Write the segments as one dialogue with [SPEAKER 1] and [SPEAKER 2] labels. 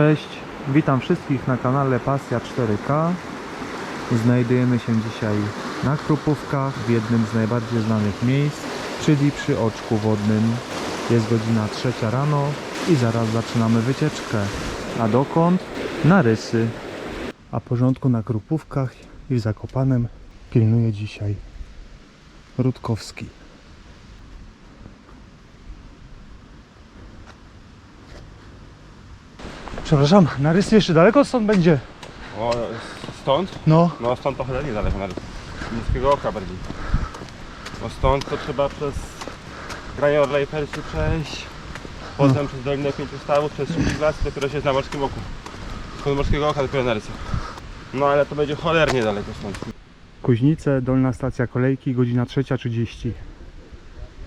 [SPEAKER 1] Cześć, witam wszystkich na kanale Pasja 4K. Znajdujemy się dzisiaj na Krupówkach, w jednym z najbardziej znanych miejsc, czyli przy oczku wodnym. Jest godzina trzecia rano i zaraz zaczynamy wycieczkę. A dokąd? Na Rysy. A porządku na Krupówkach i w Zakopanem pilnuje dzisiaj Rutkowski. Przepraszam, na Rysy jeszcze daleko stąd będzie?
[SPEAKER 2] O, stąd?
[SPEAKER 1] No,
[SPEAKER 2] No stąd to chyba niedaleko nawet. Niskiego oka bardziej. No stąd to trzeba przez Granie Orlej Persji przejść. Potem przez Dolinę Pięciu Stawów, przez Szpiglas, dopiero się jest na Morskim Oku. Skąd Morskiego Oka dopiero na rysach. No ale to będzie cholernie daleko stąd.
[SPEAKER 1] Kuźnice, dolna stacja kolejki, godzina 3.30.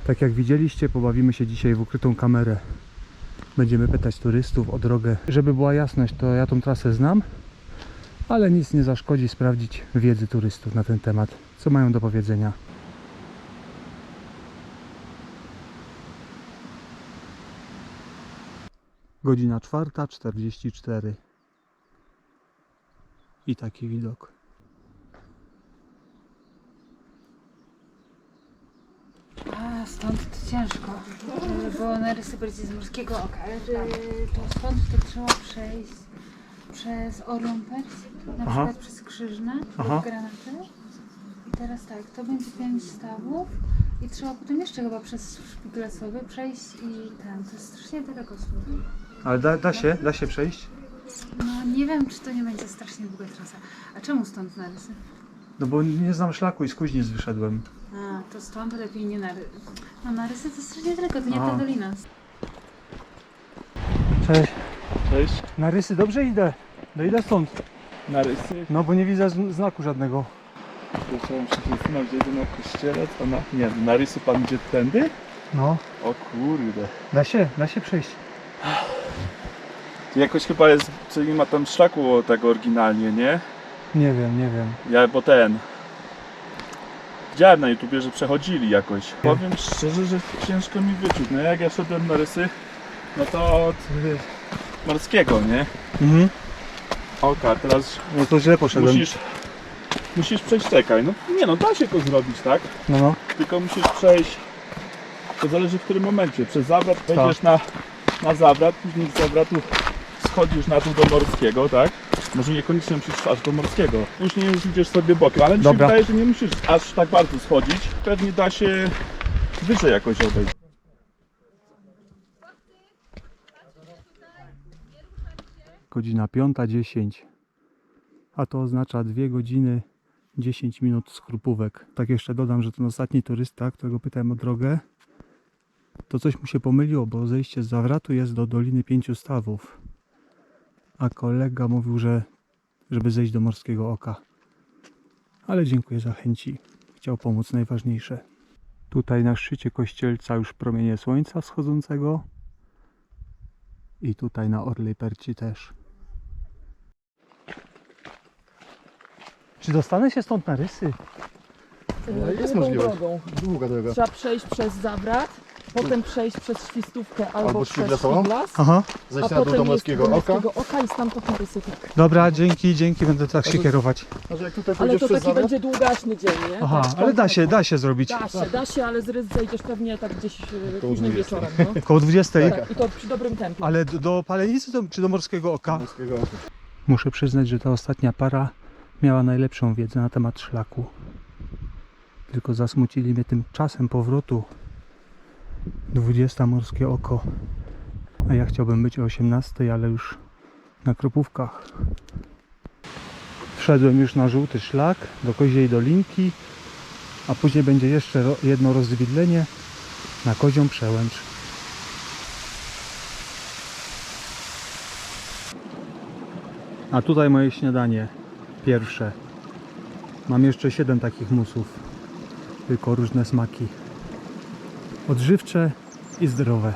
[SPEAKER 1] Tak jak widzieliście, pobawimy się dzisiaj w ukrytą kamerę. Będziemy pytać turystów o drogę. Żeby była jasność, to ja tą trasę znam, ale nic nie zaszkodzi sprawdzić wiedzy turystów na ten temat. Co mają do powiedzenia? Godzina 4.44. I taki widok.
[SPEAKER 3] A, stąd to ciężko, bo narysy bardziej z morskiego oka, ale to stąd to trzeba przejść przez Persji, na
[SPEAKER 1] Aha.
[SPEAKER 3] przykład przez Krzyżne
[SPEAKER 1] Aha.
[SPEAKER 3] Granaty. I teraz tak, to będzie pięć stawów i trzeba potem jeszcze chyba przez Szpiglasowy przejść i ten, to jest strasznie daleko stąd.
[SPEAKER 1] Ale da, da się, da się przejść?
[SPEAKER 3] No nie wiem, czy to nie będzie strasznie długa trasa. A czemu stąd narysy?
[SPEAKER 1] No bo nie znam szlaku i z Kuźnic wyszedłem.
[SPEAKER 3] A, to stąd lepiej nie narysy. No narysy to strasznie daleko, to nie
[SPEAKER 1] Aha.
[SPEAKER 3] ta dolina.
[SPEAKER 1] Cześć.
[SPEAKER 4] Cześć.
[SPEAKER 1] Na rysy dobrze idę. No idę stąd.
[SPEAKER 4] Na rysy.
[SPEAKER 1] No bo nie widzę znaku żadnego.
[SPEAKER 4] Zacząłem się zastanawiać, gdzie na kościele, to na... Nie, na rysy pan idzie tędy?
[SPEAKER 1] No,
[SPEAKER 4] O kurde.
[SPEAKER 1] da się, da się przejść.
[SPEAKER 4] Jakoś chyba jest, czyli nie ma tam szlaku tego oryginalnie, nie?
[SPEAKER 1] Nie wiem, nie wiem.
[SPEAKER 4] Ja, bo ten... Widziałem na YouTubie, że przechodzili jakoś. Powiem szczerze, że ciężko mi wyczuć. No jak ja szedłem na rysy, no to od y, morskiego, nie?
[SPEAKER 1] Mhm.
[SPEAKER 4] Oka, teraz
[SPEAKER 1] No to źle poszedłem.
[SPEAKER 4] musisz... Musisz przejść, czekaj, no nie no, da się to zrobić, tak?
[SPEAKER 1] No, no.
[SPEAKER 4] tylko musisz przejść, to zależy w którym momencie, przez zawrat wejdziesz na, na zawrat, później z zawratu schodzisz na dół do morskiego, tak? Może niekoniecznie musisz aż do morskiego. Później już idziesz sobie bokiem, ale mi się
[SPEAKER 1] Dobra.
[SPEAKER 4] wydaje, że nie musisz aż tak bardzo schodzić. Pewnie da się wyżej jakoś obejść.
[SPEAKER 1] Godzina 5.10. A to oznacza 2 godziny 10 minut skrupówek. Tak jeszcze dodam, że ten ostatni turysta, którego pytałem o drogę, to coś mu się pomyliło, bo zejście z zawratu jest do Doliny Pięciu Stawów. A kolega mówił, że żeby zejść do Morskiego Oka. Ale dziękuję za chęci. Chciał pomóc najważniejsze. Tutaj na szczycie kościelca już promienie słońca wschodzącego. I tutaj na Orlej Perci też. Czy dostanę się stąd na rysy?
[SPEAKER 5] No,
[SPEAKER 6] jest
[SPEAKER 5] drogą.
[SPEAKER 6] Długa droga.
[SPEAKER 5] Trzeba przejść przez Zawrat, potem przejść przez Świstówkę albo,
[SPEAKER 6] Albo
[SPEAKER 5] przez? Szpiglas,
[SPEAKER 1] Aha.
[SPEAKER 5] a
[SPEAKER 6] Zejść na dół
[SPEAKER 5] potem
[SPEAKER 6] do morskiego
[SPEAKER 5] jest do
[SPEAKER 6] oka.
[SPEAKER 5] morskiego oka i stamtąd na rysy. Tak.
[SPEAKER 1] Dobra, dzięki, dzięki, będę tak się
[SPEAKER 6] Ale-
[SPEAKER 1] kierować.
[SPEAKER 6] Jak tutaj
[SPEAKER 5] Ale
[SPEAKER 6] pójdziesz
[SPEAKER 5] to
[SPEAKER 6] przez
[SPEAKER 5] taki będzie długaśny dzień, nie?
[SPEAKER 1] Aha,
[SPEAKER 5] Tak,
[SPEAKER 1] ale da
[SPEAKER 5] tak,
[SPEAKER 1] się, da się zrobić.
[SPEAKER 5] Da się, da się, ale z rys zejdziesz pewnie tak gdzieś e, późnym
[SPEAKER 6] 20.
[SPEAKER 5] wieczorem, no.
[SPEAKER 1] Koło 20.
[SPEAKER 5] Tak, I to przy dobrym tempie.
[SPEAKER 1] Ale do, do Palenicy to- czy do Morskiego Oka?
[SPEAKER 6] morskiego oka.
[SPEAKER 1] Muszę przyznać, że ta ostatnia para miała najlepszą wiedzę na temat szlaku. Tylko zasmucili mnie tym czasem powrotu. 20 Morskie Oko. A ja chciałbym być o 18, ale już na Kropówkach. Wszedłem już na żółty szlak do Koziej Dolinki, a później będzie jeszcze jedno rozwidlenie na Kozią Przełęcz. A tutaj moje śniadanie. Pierwsze. Mam jeszcze 7 takich musów. Tylko różne smaki. Odżywcze i zdrowe.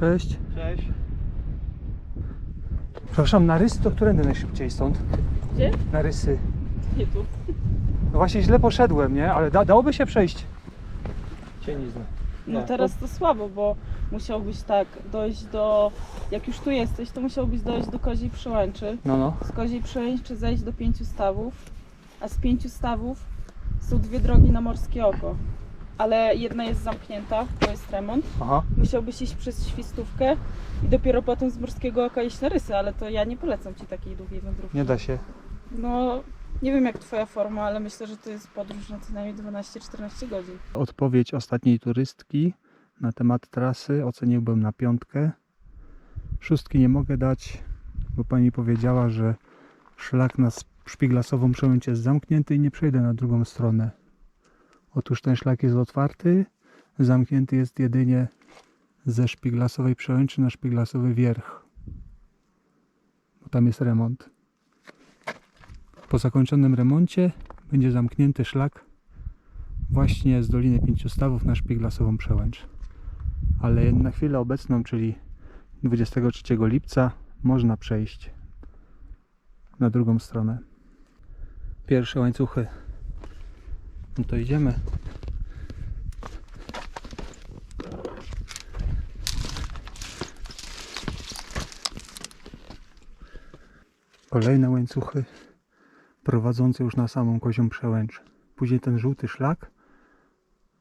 [SPEAKER 1] Cześć.
[SPEAKER 4] Cześć.
[SPEAKER 1] Przepraszam, na rysy to którędy najszybciej stąd?
[SPEAKER 5] Gdzie?
[SPEAKER 1] Na rysy.
[SPEAKER 5] Nie tu.
[SPEAKER 1] No właśnie źle poszedłem, nie? Ale da, dałoby się przejść.
[SPEAKER 4] Cienizna.
[SPEAKER 5] No
[SPEAKER 2] Nie.
[SPEAKER 5] teraz to słabo, bo musiałbyś tak dojść do... Jak już tu jesteś, to musiałbyś dojść do Koziej Przełęczy.
[SPEAKER 1] No, no.
[SPEAKER 5] Z Koziej Przełęczy zejść do pięciu stawów, a z pięciu stawów są dwie drogi na Morskie Oko. Ale jedna jest zamknięta, bo jest remont.
[SPEAKER 1] Aha.
[SPEAKER 5] Musiałbyś iść przez Świstówkę i dopiero potem z Morskiego Oka iść na Rysy, ale to ja nie polecam Ci takiej długiej wędrówki.
[SPEAKER 1] Nie da się.
[SPEAKER 5] No, nie wiem jak Twoja forma, ale myślę, że to jest podróż na co najmniej 12-14 godzin.
[SPEAKER 1] Odpowiedź ostatniej turystki na temat trasy oceniłbym na piątkę. Szóstki nie mogę dać, bo pani powiedziała, że szlak na szpiglasową przełęcz jest zamknięty i nie przejdę na drugą stronę. Otóż ten szlak jest otwarty, zamknięty jest jedynie ze szpiglasowej przełęczy na szpiglasowy wierch. Bo tam jest remont. Po zakończonym remoncie będzie zamknięty szlak właśnie z Doliny Pięciu Stawów na szpiglasową przełęcz. Ale na chwilę obecną, czyli 23 lipca, można przejść na drugą stronę. Pierwsze łańcuchy. No to idziemy. Kolejne łańcuchy prowadzące już na samą kozią przełęcz. Później ten żółty szlak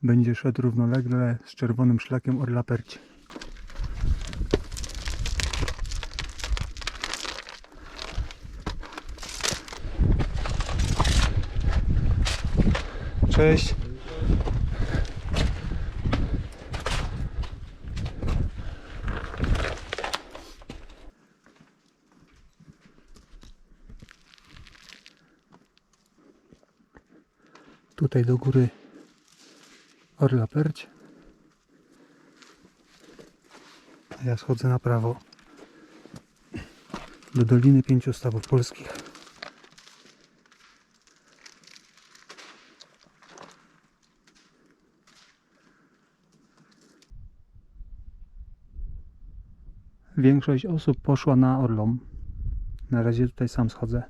[SPEAKER 1] będzie szedł równolegle z czerwonym szlakiem Orlaperci. Cześć. Tutaj do góry Orla Perć. Ja schodzę na prawo do Doliny Pięciu Stawów Polskich. Większość osób poszła na Orlą. Na razie tutaj sam schodzę.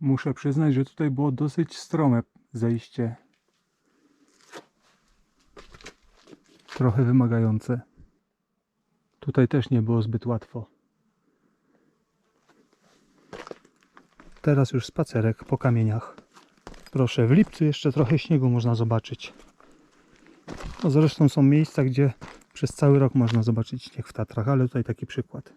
[SPEAKER 1] Muszę przyznać, że tutaj było dosyć strome zejście. Trochę wymagające. Tutaj też nie było zbyt łatwo. Teraz już spacerek po kamieniach. Proszę, w lipcu jeszcze trochę śniegu można zobaczyć. No zresztą są miejsca, gdzie przez cały rok można zobaczyć śnieg w Tatrach, ale tutaj taki przykład.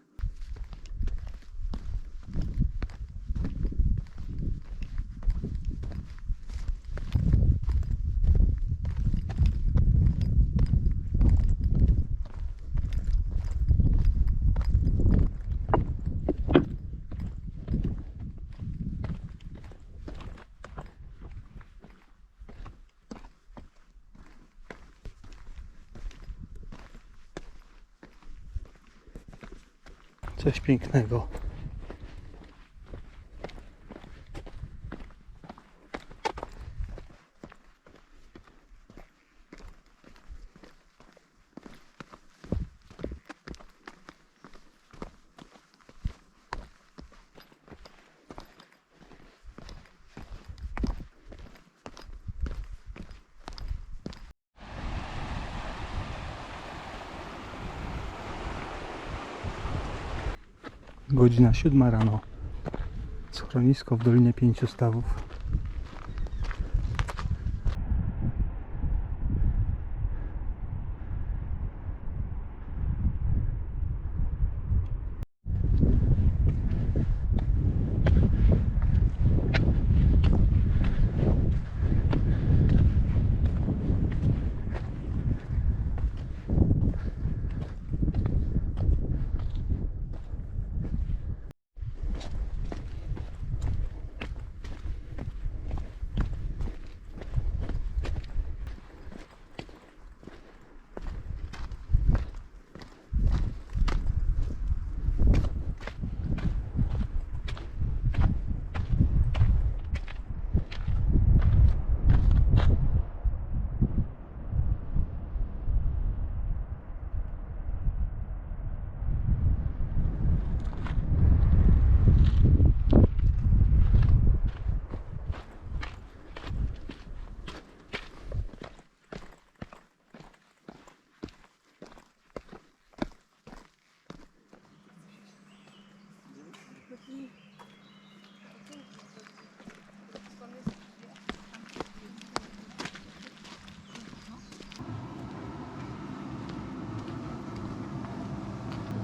[SPEAKER 1] Coś pięknego. Godzina siódma rano. Schronisko w Dolinie Pięciu Stawów.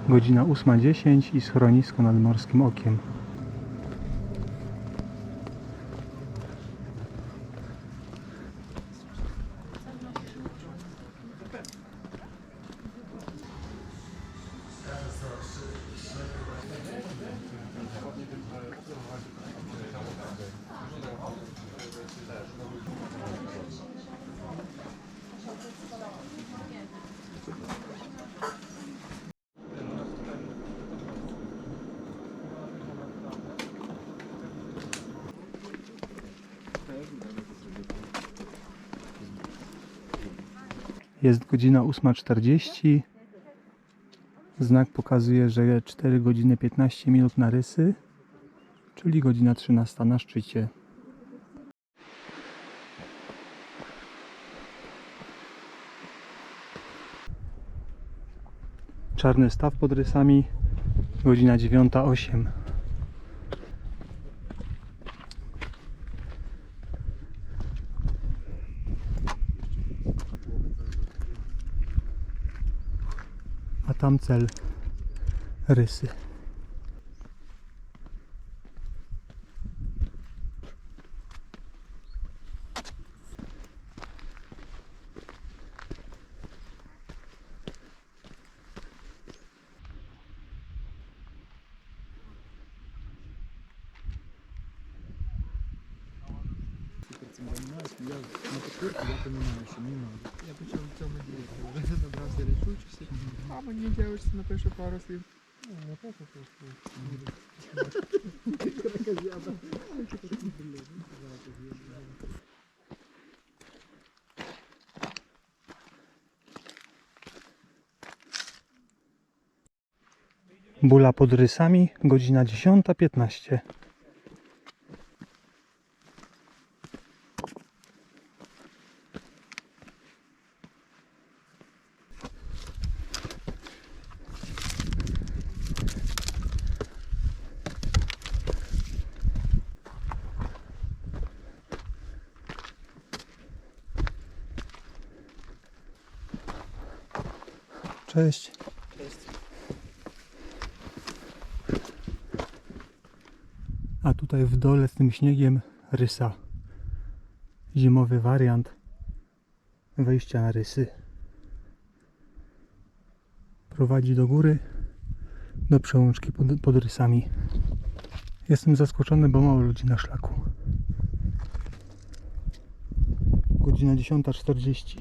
[SPEAKER 1] Godzina 8.10 i schronisko nad Morskim Okiem. Jest godzina 8.40. Znak pokazuje, że 4 godziny 15 minut na rysy, czyli godzina 13 na szczycie. Czarny staw pod rysami, godzina 9.08. tam cel rysy.
[SPEAKER 6] jeszcze parę. No to po prostu.
[SPEAKER 1] Bula pod rysami, godzina 10.15. A tutaj w dole z tym śniegiem rysa. Zimowy wariant wejścia na rysy. Prowadzi do góry, do przełączki pod, pod rysami. Jestem zaskoczony, bo mało ludzi na szlaku. Godzina 10.40.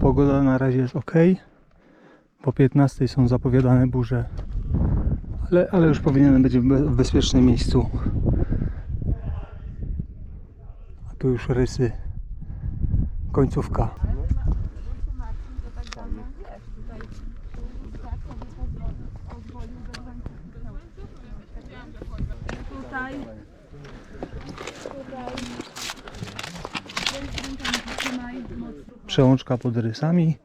[SPEAKER 1] Pogoda na razie jest ok. Po 15 są zapowiadane burze. Ale, ale już powinienem być w be- w bezpiecznym miejscu. A tu już rysy. Końcówka.
[SPEAKER 5] Tutaj.
[SPEAKER 1] Przełączka pod rysami.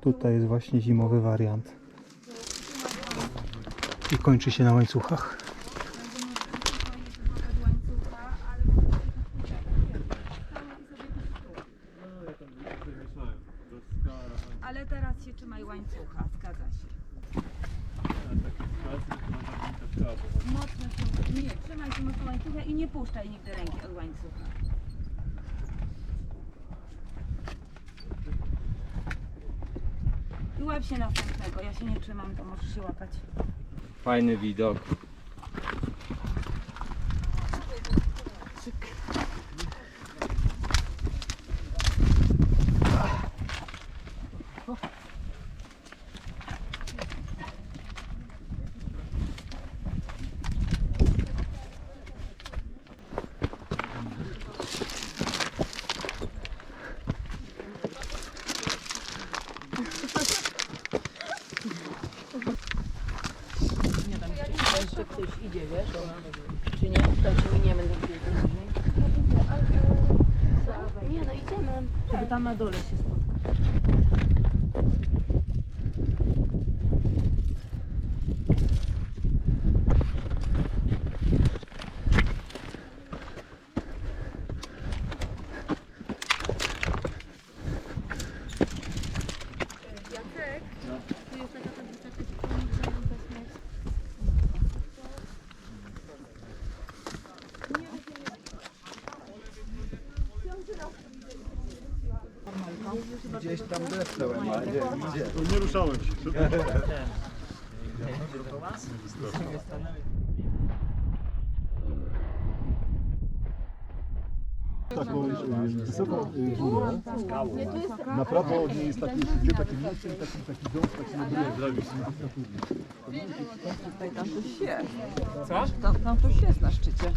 [SPEAKER 1] Tutaj jest właśnie zimowy wariant i kończy się na łańcuchach.
[SPEAKER 7] Ale teraz się trzymaj łańcucha, zgadza się. Mocno się, nie, trzymaj się mocno łańcucha i nie puszczaj nigdy ręki od łańcucha. I łap się następnego, ja się nie trzymam, to możesz się łapać.
[SPEAKER 8] Fajny widok.
[SPEAKER 9] Jeszcze ktoś idzie, wiesz? Czy nie? To ci miniemy na chwilę. Nie no, idziemy. Żeby tam na dole się spotkać.
[SPEAKER 10] taką wysoką górę. Na prawo od niej jest taki, dwie takie miejsce i taki, taki dom, taki obryw.
[SPEAKER 6] Tutaj tam coś jest. Co? Tam, tam coś jest na szczycie.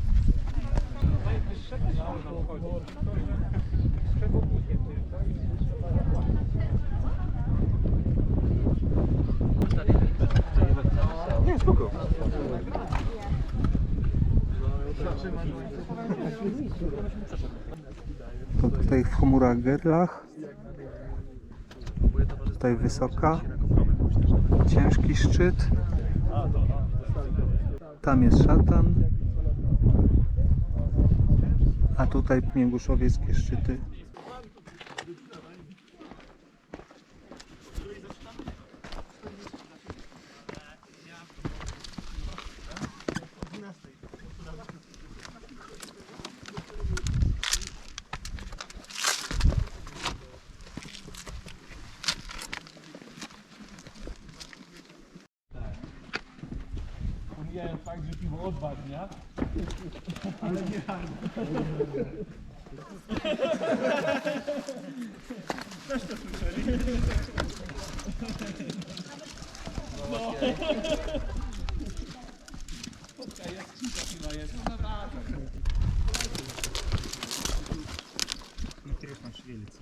[SPEAKER 1] To tutaj w chmurach gerlach. Tutaj wysoka. Ciężki szczyt. Tam jest szatan. A tutaj mięguszowieckie szczyty.
[SPEAKER 11] Интересно шевелится.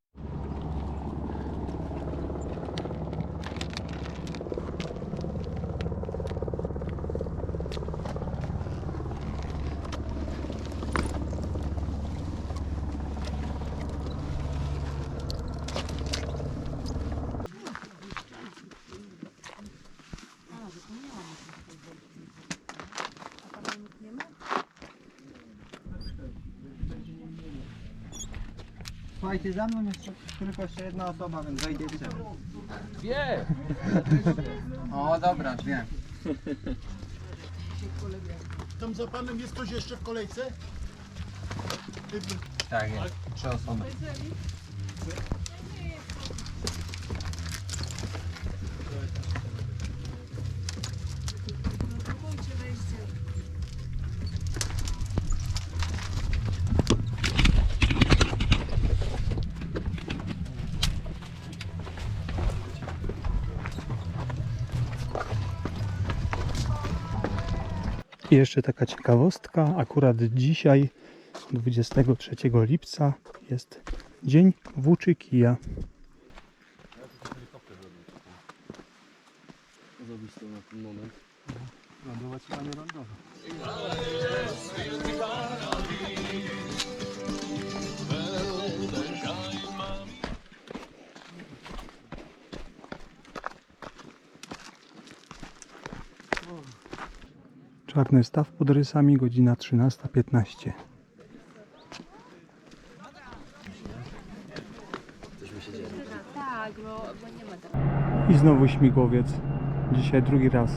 [SPEAKER 11] mną jest tylko jeszcze jedna osoba, więc wejdzie i chcemy.
[SPEAKER 9] Wie!
[SPEAKER 11] O, dobra, wiem.
[SPEAKER 10] Tam za panem jest ktoś jeszcze w kolejce?
[SPEAKER 11] Tak, jest. Trzy osoby.
[SPEAKER 1] I jeszcze taka ciekawostka, akurat dzisiaj, 23 lipca, jest Dzień Włóczykija.
[SPEAKER 12] Lądować chyba nie lądować.
[SPEAKER 1] Czarny staw pod rysami, godzina 13.15.
[SPEAKER 13] Tak, bo, bo nie ma tam.
[SPEAKER 1] I znowu śmigłowiec. Dzisiaj drugi raz.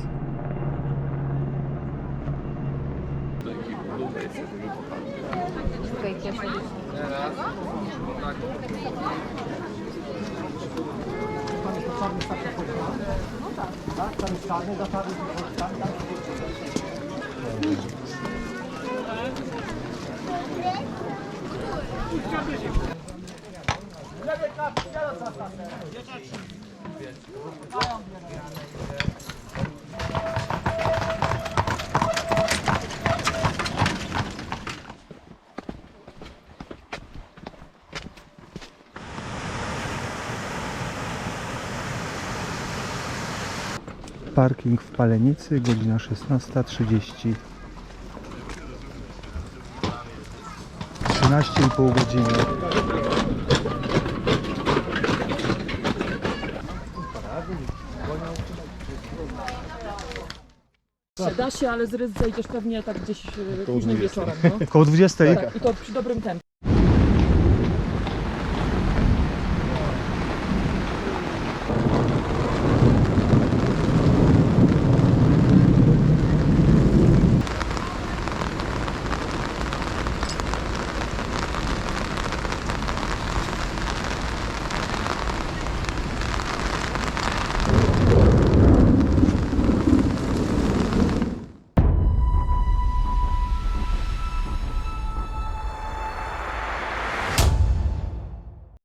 [SPEAKER 14] Geç aç.
[SPEAKER 1] Parking w Palenicy, godzina 16.30. 13,5 godziny.
[SPEAKER 6] Da się, ale z rys zejdziesz pewnie tak gdzieś e, późnym wieczorem. No.
[SPEAKER 1] Koło 20.
[SPEAKER 6] Tak, i to przy dobrym tempie.